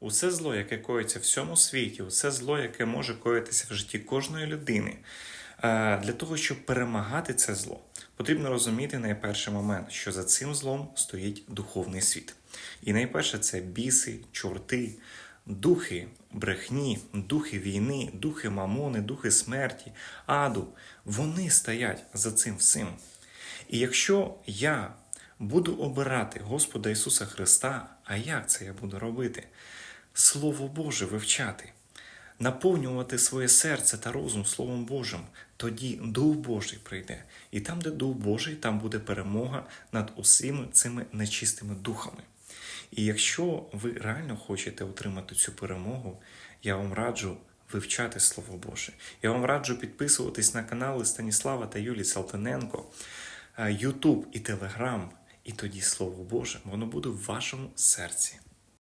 усе зло, яке коїться в всьому світі, усе зло, яке може коїтися в житті кожної людини. Е, Для того, щоб перемагати це зло, потрібно розуміти найперший момент, що за цим злом стоїть духовний світ. І найперше це біси, чорти, духи брехні, духи війни, духи мамони, духи смерті, аду. Вони стоять за цим всім. І якщо я буду обирати Господа Ісуса Христа, а як це я буду робити? Слово Боже вивчати, наповнювати своє серце та розум Словом Божим, тоді Дух Божий прийде. І там, де Дух Божий, там буде перемога над усіми цими нечистими духами. І якщо ви реально хочете отримати цю перемогу, я вам раджу вивчати Слово Боже. Я вам раджу підписуватись на канали Станіслава та Юлії Салтаненко, Ютуб і Телеграм. І тоді Слово Боже, воно буде в вашому серці.